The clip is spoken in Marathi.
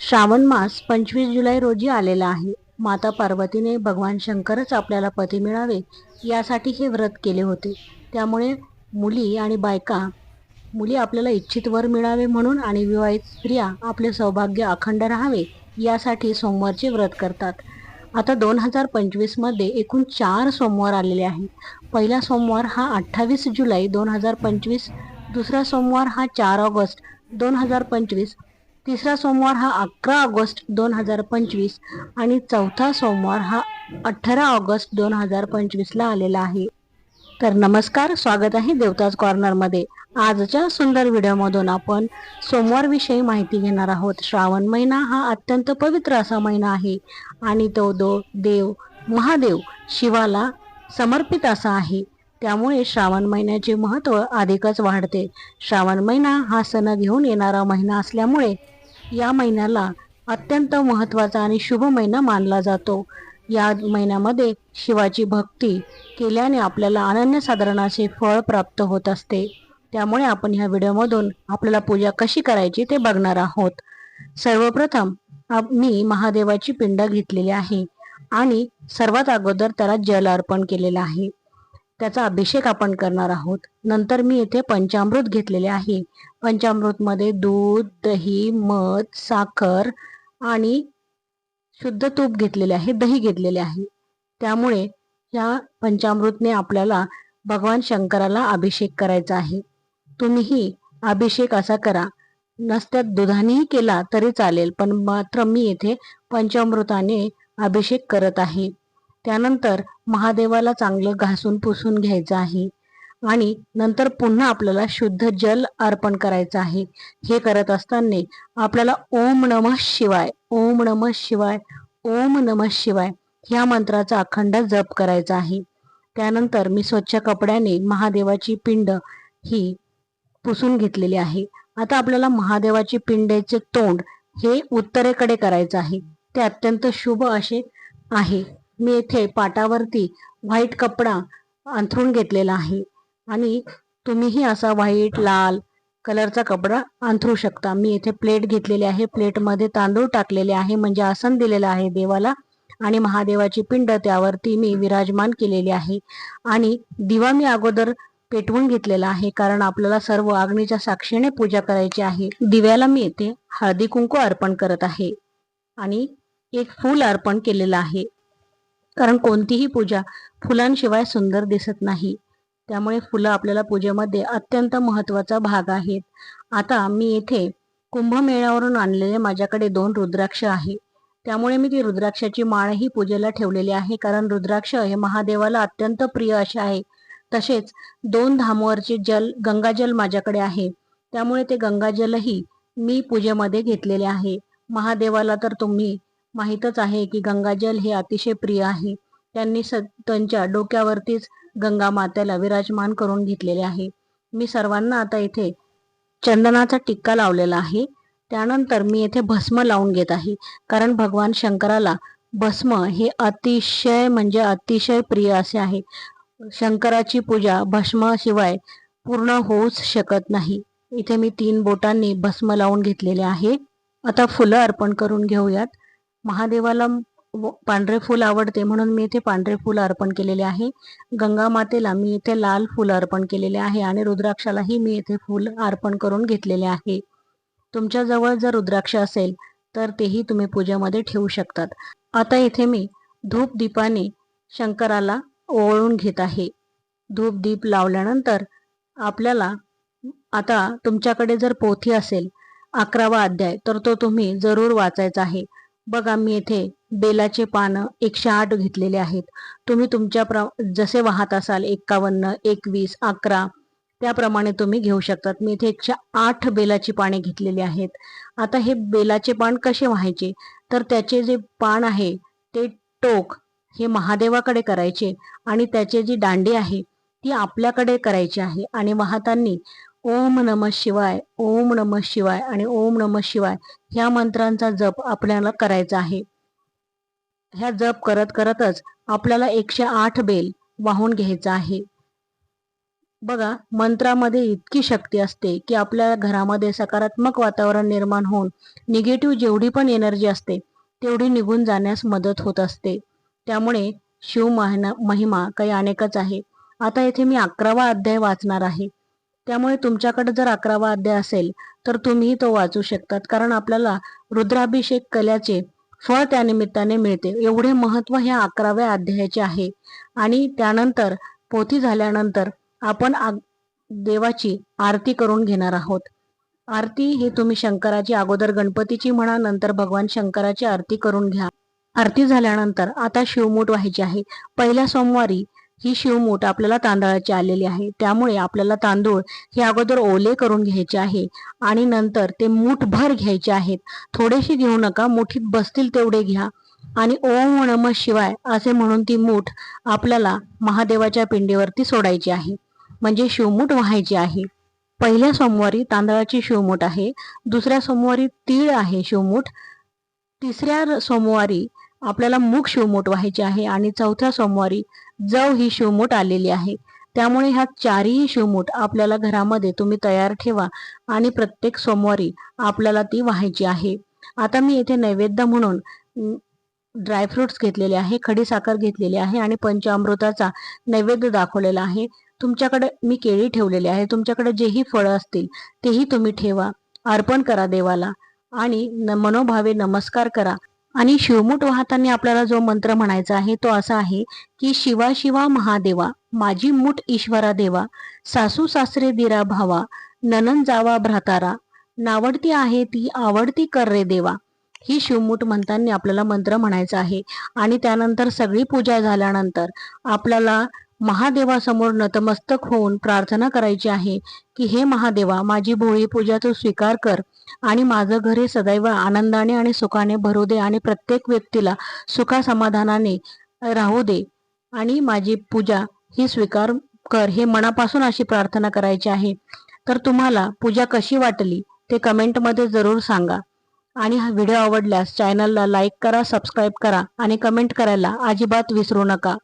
श्रावण मास पंचवीस जुलै रोजी आलेला आहे. माता पार्वतीने भगवान शंकरच आपल्याला पती मिळावे यासाठी हे व्रत केले होते. त्यामुळे मुली आणि बायका मुली आपल्याला इच्छित वर मिळावे म्हणून आणि विवाहित स्त्रिया आपले सौभाग्य अखंड राहावे यासाठी सोमवारचे व्रत करतात. आता दोन हजार पंचवीसमध्ये एकूण चार सोमवार आलेले आहेत. पहिला सोमवार हा अठ्ठावीस जुलै दोन हजार पंचवीस दुसरा सोमवार हा चार ऑगस्ट दोन हजार पंचवीस तिसरा सोमवार हा अकरा ऑगस्ट दोन हजार पंचवीस आणि चौथा सोमवार हा अठरा ऑगस्ट दोन हजार पंचवीसला आलेला आहे. तर नमस्कार स्वागत आहे देवताज कॉर्नरमध्ये आजच्या सुंदर व्हिडिओमधून आपण सोमवारविषयी माहिती घेणार आहोत. श्रावण महिना हा अत्यंत पवित्र असा महिना आहे आणि तो दो देव महादेव शिवाला समर्पित असा आहे. त्यामुळे श्रावण महिन्याचे महत्त्व अधिकच वाढते. श्रावण महिना हा सण घेऊन येणारा महिना असल्यामुळे या महिन्याला अत्यंत महत्त्वाचा आणि शुभ महिना मानला जातो. या महिन्यामध्ये शिवाची भक्ती केल्याने आपल्याला अनन्यसाधारण असे फळ प्राप्त होत असते. त्यामुळे आपण ह्या व्हिडिओमधून आपल्याला पूजा कशी करायची ते बघणार आहोत. सर्वप्रथम मी महादेवाची पिंड घेतलेली आहे आणि सर्वात अगोदर त्याला जल अर्पण केलेलं आहे. त्याचा अभिषेक आपण करणार आहोत. नंतर मी येथे पंचामृत घेतलेले आहे. पंचामृतमध्ये दूध दही मध साखर आणि शुद्ध तूप घेतलेले आहे. दही घेतलेले आहे. त्यामुळे या पंचामृतने आपल्याला भगवान शंकराला अभिषेक करायचा आहे. तुम्हीही अभिषेक असा करा. नसत्यात दुधानेही केला तरी चालेल पण मात्र मी येथे पंचामृताने अभिषेक करत आहे. त्यानंतर महादेवाला चांगलं घासून पुसून घ्यायचं आहे. आणि नंतर पुन्हा आपल्याला शुद्ध जल अर्पण करायचं आहे. हे करत असताना आपल्याला ओम नम शिवाय ओम नम शिवाय ओम नम शिवाय ह्या मंत्राचा अखंड जप करायचा आहे. त्यानंतर मी स्वच्छ कपड्याने महादेवाची पिंड ही पुसून घेतलेली आहे. आता आपल्याला महादेवाची पिंडेचे तोंड हे उत्तरेकडे करायचं आहे. ते अत्यंत शुभ असे आहे. मी येथे पाटावरती व्हाईट कपडा अंथरून घेतलेला आहे. आणि तुम्हीही असा व्हाईट लाल कलरचा कपडा अंथरू शकता. मी येथे प्लेट घेतलेली आहे. प्लेटमध्ये तांदूळ टाकलेले आहे. म्हणजे आसन दिलेलं आहे देवाला. आणि महादेवाची पिंड त्यावरती मी विराजमान केलेली आहे. आणि दिवा मी अगोदर पेटवून घेतलेला आहे. कारण आपल्याला सर्व अग्नीच्या साक्षीने पूजा करायची आहे. दिव्याला मी येथे हळदी कुंकू अर्पण करत आहे. आणि एक फूल अर्पण केलेलं आहे. कारण कोणतीही पूजा फुलांशिवाय सुंदर दिसत नाही. त्यामुळे फुलं आपल्याला पूजेमध्ये अत्यंत महत्त्वाचा भाग आहेत. आता मी येथे कुंभमेळ्यावरून आणलेले माझ्याकडे दोन रुद्राक्ष आहे. त्यामुळे मी ती रुद्राक्षाची माळही पूजेला ठेवलेली आहे. कारण रुद्राक्ष हे महादेवाला अत्यंत प्रिय असे आहे. तसेच दोन धामवरचे जल गंगाजल माझ्याकडे आहे. त्यामुळे ते गंगाजलही मी पूजेमध्ये घेतलेले आहे. महादेवाला तर तुम्ही माहीतच आहे की गंगाजल हे अतिशय प्रिय आहे. त्यांनी स त्यांच्या डोक्यावरतीच गंगा मातेला विराजमान करून घेतलेले आहे. मी सर्वांना आता इथे चंदनाचा टिक्का लावलेला आहे. त्यानंतर मी येथे भस्म लावून घेत आहे. कारण भगवान शंकराला भस्म हे अतिशय म्हणजे अतिशय प्रिय असे आहे. शंकराची पूजा भस्माशिवाय पूर्ण होऊच शकत नाही. इथे मी तीन बोटांनी भस्म लावून घेतलेले आहे. आता फुलं अर्पण करून घेऊयात. महादेवाला पांढरे फूल आवडते म्हणून मी इथे पांढरे फूल अर्पण केलेले आहे. गंगा मातेला मी इथे लाल फूल अर्पण केलेले आहे आणि रुद्राक्षालाही मी इथे फूल अर्पण करून घेतलेले आहे. तुमच्या जवळ जर रुद्राक्ष असेल तर तेही तुम्ही पूजेमध्ये ठेवू शकतात. आता इथे मी धूप दीपाने शंकराला ओवळून घेत आहे. धूप दीप लावल्यानंतर आपल्याला आता तुमच्याकडे जर पोथी असेल अकरावा अध्याय तर तो तुम्ही जरूर वाचायचा आहे. बघा मी येथे बेलाचे पानं एकशे आठ घेतलेले आहेत. तुम्ही तुमच्या प्र जसे वाहत असाल एक्कावन्न एकवीस अकरा त्याप्रमाणे तुम्ही घेऊ शकतात. मी इथे एकशे आठ बेलाची पाने घेतलेली आहेत. आता हे बेलाचे पान कसे व्हायचे? तर त्याचे जे पान आहे ते टोक हे महादेवाकडे करायचे आणि त्याचे जी दांडी आहे ती आपल्याकडे करायची आहे. आणि वाहतांनी ओम नम शिवाय ओम नम शिवाय आणि ओम नम शिवाय ह्या मंत्रांचा जप आपल्याला करायचा आहे. ह्या जप करत करतच आपल्याला एकशे आठ बेल वाहून घ्यायचा आहे. बघा मंत्रामध्ये इतकी शक्ती असते की आपल्या घरामध्ये सकारात्मक वातावरण निर्माण होऊन निगेटिव्ह जेवढी पण एनर्जी असते तेवढी निघून जाण्यास मदत होत असते. त्यामुळे शिव महिना महिमा काही अनेकच आहे. आता येथे मी अकरावा अध्याय वाचणार आहे. त्यामुळे तुमच्याकडे जर अकरावा अध्याय असेल तर तुम्ही तो वाचू शकतात. कारण आपल्याला रुद्राभिषेक कल्याचे फळ त्यानिमित्ताने मिळते. एवढे महत्त्व ह्या अकराव्या अध्यायाचे आहे. आणि त्यानंतर पोथी झाल्यानंतर आपण देवाची आरती करून घेणार आहोत. आरती हे तुम्ही शंकराची अगोदर गणपतीची म्हणा नंतर भगवान शंकराची आरती करून घ्या. आरती झाल्यानंतर आता शिवमूठ व्हायची आहे. पहिल्या सोमवारी ही शिवमूठ आपल्याला तांदळाची आलेली आहे. त्यामुळे आपल्याला तांदूळ हे अगोदर ओले करून घ्यायचे आहे आणि नंतर ते मूठभर घ्यायचे आहेत. थोडेसे घेऊ नका मुठीत बसतील तेवढे घ्या. आणि ओम नम शिवाय असे म्हणून ती मूठ आपल्याला महादेवाच्या पिंडीवरती सोडायची आहे. म्हणजे शिवमूठ व्हायची आहे. पहिल्या सोमवारी तांदळाची शिवमूठ आहे. दुसऱ्या सोमवारी तीळ आहे शिवमूठ. तिसऱ्या सोमवारी आपल्याला मूग शिवमूठ व्हायची आहे. आणि चौथ्या सोमवारी जव ही शिवमूठ आलेली आहे. त्यामुळे ह्या चारही शिवमूठ आपल्याला घरामध्ये तुम्ही तयार ठेवा आणि प्रत्येक सोमवारी आपल्याला ती व्हायची आहे. आता मी येथे नैवेद्य म्हणून ड्रायफ्रुट्स घेतलेले आहे खडी साखर घेतलेली आहे आणि पंचामृताचा नैवेद्य दाखवलेला आहे. तुमच्याकडे मी केळी ठेवलेली आहे. तुमच्याकडे जेही फळं असतील तेही तुम्ही ठेवा. अर्पण करा देवाला आणि मनोभावे नमस्कार करा. आणि शिवमुठ वाहताना आपल्याला जो मंत्र म्हणायचा आहे तो असा आहे की शिवा शिवा महादेवा माझी मुठ ईश्वरा देवा सासू सासरे दिरा भावा ननन जावा भ्रातारा नावडती आहे ती आवडती कर रे देवा. ही शिवमूठ म्हणताना आपल्याला मंत्र म्हणायचा आहे. आणि त्यानंतर सगळी पूजा झाल्यानंतर आपल्याला महादेवासमोर नतमस्तक होऊन प्रार्थना करायची आहे की हे महादेवा माझी भोळी पूजा तू स्वीकार कर आणि माझं घर हे सदैव आनंदाने आणि सुखाने भरू दे आणि प्रत्येक व्यक्तीला सुखा समाधानाने राहू दे आणि माझी पूजा ही स्वीकार कर हे मनापासून अशी प्रार्थना करायची आहे. तर तुम्हाला पूजा कशी वाटली ते कमेंटमध्ये जरूर सांगा. आणि हा व्हिडिओ आवडल्यास चॅनलला लाईक करा सबस्क्राईब करा आणि कमेंट करायला अजिबात विसरू नका.